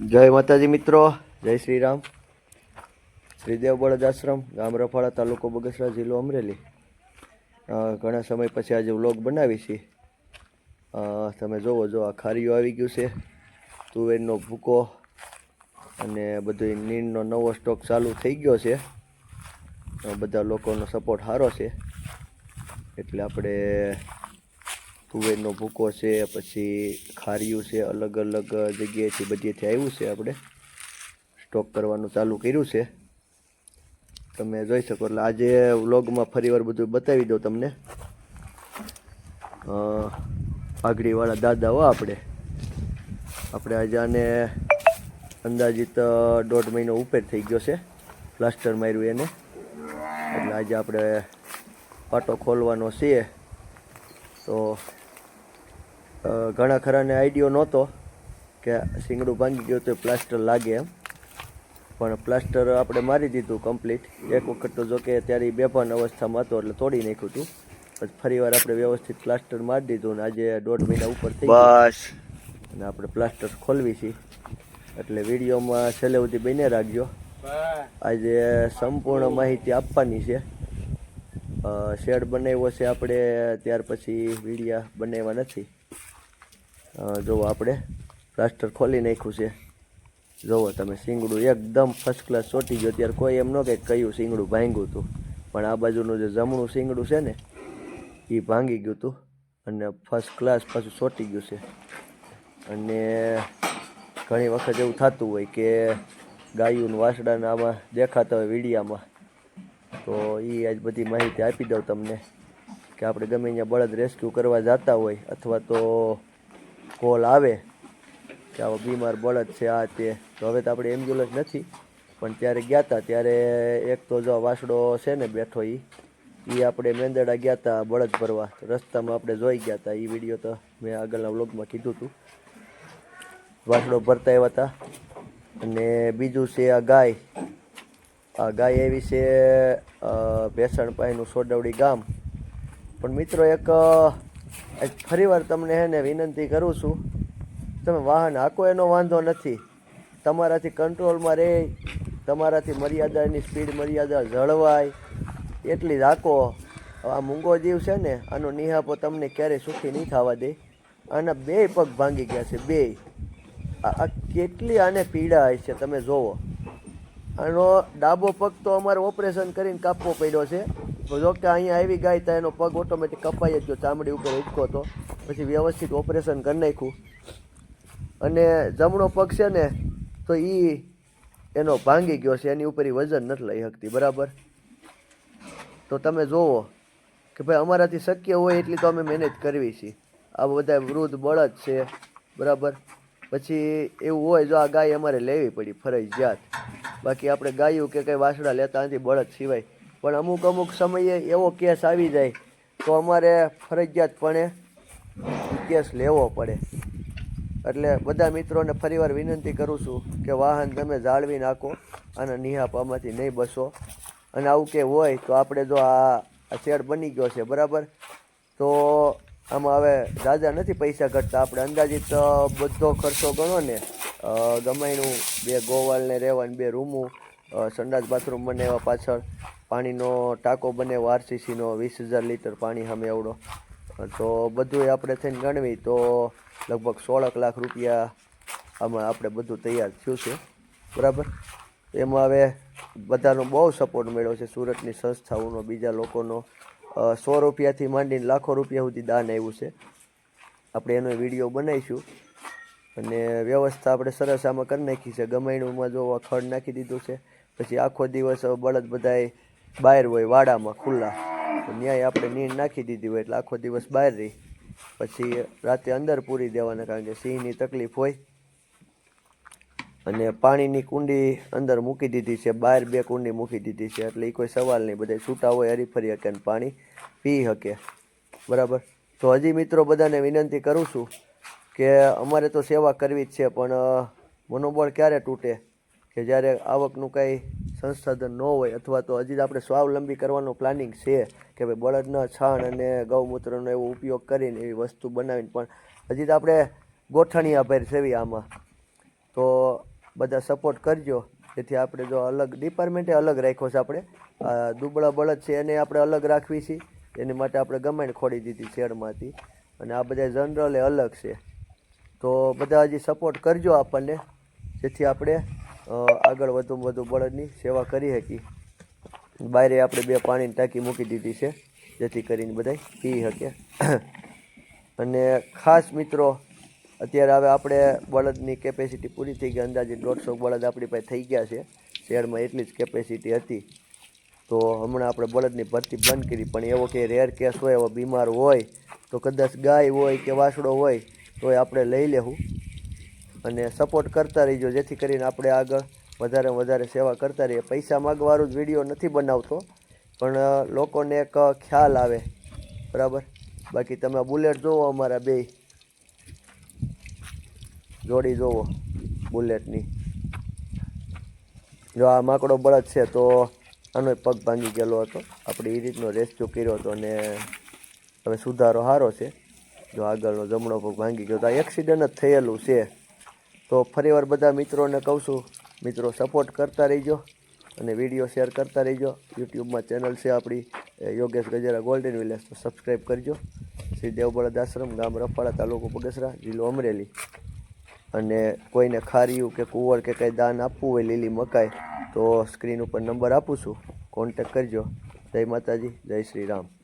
જય માતાજી મિત્રો, જય શ્રી રામ શ્રીદેવ બળદ આશ્રમ, ગામ રફાળા, તાલુકો બગસરા, જિલ્લો અમરેલી. ઘણા સમય પછી આજે વ્લોગ બનાવી છે. તમે જોવો, જો આ ખારીઓ આવી ગયું છે. તુવેરનો ભૂકો અને બધું નીણનો નવો સ્ટોક ચાલુ થઈ ગયો છે. બધા લોકોનો સપોર્ટ સારો છે. એટલે આપણે તુવેરનો ભૂકો છે, પછી ખારિયું છે અલગ અલગ જગ્યાએથી બધીથી આવ્યું છે આપણે. સ્ટોક કરવાનું ચાલુ કર્યું છે. તમે જોઈ શકો, એટલે આજે વ્લોગમાં ફરીવાર બધું બતાવી દઉં તમને. પાઘડીવાળા દાદા હો આપણે. આપણે આજે આને અંદાજિત દોઢ મહિનો ઉપર થઈ ગયો છે. પ્લાસ્ટર માર્યું એને. એટલે આજે આપણે પાટો ખોલવાનો છે. તો ઘણા ખરાને આઈડિયો નહોતો કે શીંગડું ભાંગી ગયું તો પ્લાસ્ટર લાગે એમ. પણ પ્લાસ્ટર આપણે મારી દીધું કમ્પ્લીટ. એક વખત તો જોકે ત્યારે બેભાન અવસ્થામાં હતો એટલે તોડી નાખ્યું હતું પછી ફરીવાર આપણે વ્યવસ્થિત પ્લાસ્ટર મારી દીધું ને આજે દોઢ મહિના ઉપર થઈ બસ. અને આપણે પ્લાસ્ટર ખોલવી છીએ એટલે વિડીયોમાં છેલ્લે સુધી બને રાખજો. આજે સંપૂર્ણ માહિતી આપવાની છે. શેડ બનાવ્યો છે આપણે ત્યાર પછી વિડીયા બનાવ્યા નથી. જુઓ આપણે. પ્લાસ્ટર ખોલી નાખ્યું છે. જુઓ તમે સિંગડું એકદમ ફર્સ્ટ ક્લાસ ચોટી ગયો. ત્યારે કોઈ એમ ન કે કયું સિંગડું ભાંગ્યું હતું. પણ આ બાજુનું જે જમણું સિંગડું છે ને એ ભાંગી ગયું હતું. અને ફર્સ્ટ ક્લાસ પાછું ચોટી ગયું છે. અને ઘણી વખત એવું થતું હોય કે ગાયું વાસડાને આમાં દેખાતા હોય વિડીયામાં. તો એ આજ બધી માહિતી આપી દઉં તમને કે આપણે ગમે અહીંયા બળદ રેસ્ક્યુ કરવા જતા હોય અથવા તો કોલ આવે કે આવો બીમાર બળદ છે, આ તે. તો હવે તો આપણે એમ્બ્યુલન્સ નથી, પણ ત્યારે ગયા હતા ત્યારે એક તો જો વાસડો છે ને બેઠો એ એ આપણે મેંદડા ગયા હતા બળદ ભરવા. રસ્તામાં આપણે જોઈ ગયા હતા એ વીડિયો તો મેં આગળના વ્લોગમાં કીધું હતું વાસડો ભરતા આવ્યા હતા અને બીજું છે આ ગાય. આ ગાય એવી છે ભેસણ પાયનું સોડવડી ગામ. પણ મિત્રો એક ફરીવાર તમને હે ને વિનંતી કરું છું, તમે વાહન હાકો એનો વાંધો નથી. તમારાથી કંટ્રોલમાં રહે, તમારાથી મર્યાદાની સ્પીડ મર્યાદા જળવાય, એટલી રાખો આ મૂંગો જીવ છે ને, આનો નિહાપો તમને ક્યારેય સુખી નહીં થવા દે. આના બે પગ ભાંગી ગયા છે, બે. આ કેટલી આને પીડા છે, તમે જોવો. આનો ડાબો પગ તો અમારે ઓપરેશન કરીને કાપવો પડ્યો છે. જો કે અહીંયા આવી ગાય તો એનો પગ ઓટોમેટિક કપાઈ જ ગયો, ચામડી ઉપર હિંચકો તો પછી વ્યવસ્થિત ઓપરેશન કરી નાખ્યું. અને જમણો પગ છે ને, તો એ એનો ભાંગી ગયો છે, એની ઉપર એ વજન નથી લઈ શકતી, બરાબર? તો તમે જોવો કે ભાઈ અમારાથી શક્ય હોય એટલી તો અમે મહેનત કરવી છીએ આ બધા વૃદ્ધ બળદ છે, બરાબર? પછી એવું હોય જો આ ગાય અમારે લેવી પડી ફરજિયાત. બાકી આપણે ગાયું કે કંઈ વાસડા લેતા નથી બળદ સિવાય. પણ અમુક અમુક સમયે એવો કેસ આવી જાય તો અમારે ફરજિયાતપણે કેસ લેવો પડે. એટલે બધા મિત્રોને ફરીવાર વિનંતી કરું છું કે વાહન તમે જાળવી નાખો અને નિહાપામાંથી નહીં બસો. અને આવું કે હોય તો આપણે જો આ શેડ બની ગયો છે, બરાબર? તો આમાં હવે દાદા નથી પૈસા ઘટતા. આપણે અંદાજિત બધો ખર્ચો ગણો ને ગમાયનું બે ગોવાલને રહેવાનું, બે રૂમું સંડાસ બાથરૂમ એવા પાછળ. પાણીનો ટાંકો બને આરસીસીનો વીસ હજાર લીટર પાણી સામે એવડો તો બધું આપણે થઈને ગણવી તો લગભગ સોળક લાખ રૂપિયા આમાં આપણે બધું તૈયાર થયું છે. બરાબર? એમાં હવે બધાનો બહુ સપોર્ટ મળ્યો છે. સુરતની સંસ્થાઓનો, બીજા લોકોનો. સો રૂપિયાથી માંડીને લાખો રૂપિયા સુધી દાન આવ્યું છે. આપણે એનો વીડિયો બનાવીશું. અને વ્યવસ્થા આપણે સરસ આમાં કરી નાખી છે. ગમાયણુંમાં જો ખડ નાખી દીધું છે, પછી આખો દિવસ બળદ બધાય બહાર હોય, વાડામાં, ખુલ્લા. તો ન્યાય આપણે નીંદ નાખી દીધી હોય એટલે આખો દિવસ બહાર રહી. પછી રાતે અંદર પૂરી દેવાના કારણ કે સિંહની તકલીફ હોય. અને પાણીની કુંડી અંદર મૂકી દીધી છે, બહાર બે કુંડી મૂકી દીધી છે, એટલે એ કોઈ સવાલ નહીં. બધા છૂટા હોય હરીફરી શકે અને પાણી, પી શકે બરાબર? તો હજી મિત્રો બધાને વિનંતી કરું છું કે અમારે તો સેવા કરવી જ છે, પણ મનોબળ ક્યારે તૂટે? કે જ્યારે આવકનું કાંઈ સંસાધન ન હોય અથવા તો હજી આપણે સ્વાવલંબી કરવાનું પ્લાનિંગ છે કે ભાઈ બળદના છાણ અને ગૌમૂત્રનો એવો ઉપયોગ કરીને એવી વસ્તુ બનાવીને, પણ હજી તો આપણે ગોઠણિયા ભેર સેવી આમાં. તો બધા સપોર્ટ કરજો. જેથી આપણે જો અલગ ડિપાર્ટમેન્ટે અલગ રાખ્યો છે આપણે. દુબળા બળદ છે એને આપણે અલગ રાખવી છે. એની માટે આપણે ગમેન્ટ ખોડી દીધી શેડમાંથી. અને આ બધા જનરલે અલગ છે. તો બધા હજી સપોર્ટ કરજો આપણને. જેથી આપણે આગળ વધુમાં વધુ બળદની સેવા કરી શકી બારે આપણે બે પાણીની ટાંકી મૂકી દીધી છે, જેથી કરીને બધા પી શકે અને ખાસ મિત્રો, અત્યારે હવે આપણે બળદની કેપેસિટી પૂરી થઈ ગઈ. અંદાજે દોઢસો બળદ આપણી પાસે થઈ ગયા છે. શહેરમાં એટલી જ કેપેસિટી હતી. તો હમણાં આપણે બળદની ભરતી બંધ કરી. પણ એવો કે રેર કેસ હોય, એવો બીમાર હોય, તો કદાચ ગાય હોય કે વાસડો હોય તો એ આપણે લઈ લેવું. અને સપોર્ટ કરતા રહીજો, જેથી કરીને આપણે આગળ વધારે વધારે સેવા કરતા રહીએ. પૈસા માગવાળું જ વીડિયો નથી બનાવતો, પણ લોકોને એક ખ્યાલ આવે. બરાબર? બાકી તમે બુલેટ જોવો અમારા બે જોડી જોવો બુલેટની. જો આ માકડો બળદ છે, તો આનો પગ ભાંગી ગયેલો હતો. આપણે એ રીતનો રેસ્ક્યુ કર્યો હતો અને હવે સુધારો સારો છે. જો આગળનો જમણો પગ ભાંગી ગયો તો આ એક્સિડન્ટ જ થયેલું છે. તો ફરીવાર બધા મિત્રોને કહું છું, મિત્રો સપોર્ટ કરતા રહીજો અને વીડિયો શેર કરતા રહીજો. યુટ્યુબમાં ચેનલ છે આપણી યોગેશ ગજેરા ગોલ્ડન વિલેજ તો સબસ્ક્રાઈબ કરજો. શ્રી દેવબળદ આશ્રમ, ગામ રફાળા તાલુકો પગસરા જિલ્લો અમરેલી. અને કોઈને ખારીયું કે કુંવર કે કંઈ દાન આપવું હોય, લીલી મકાઈ, તો સ્ક્રીન ઉપર નંબર આપું છું. કોન્ટેક કરજો. જય માતાજી, જય શ્રી રામ.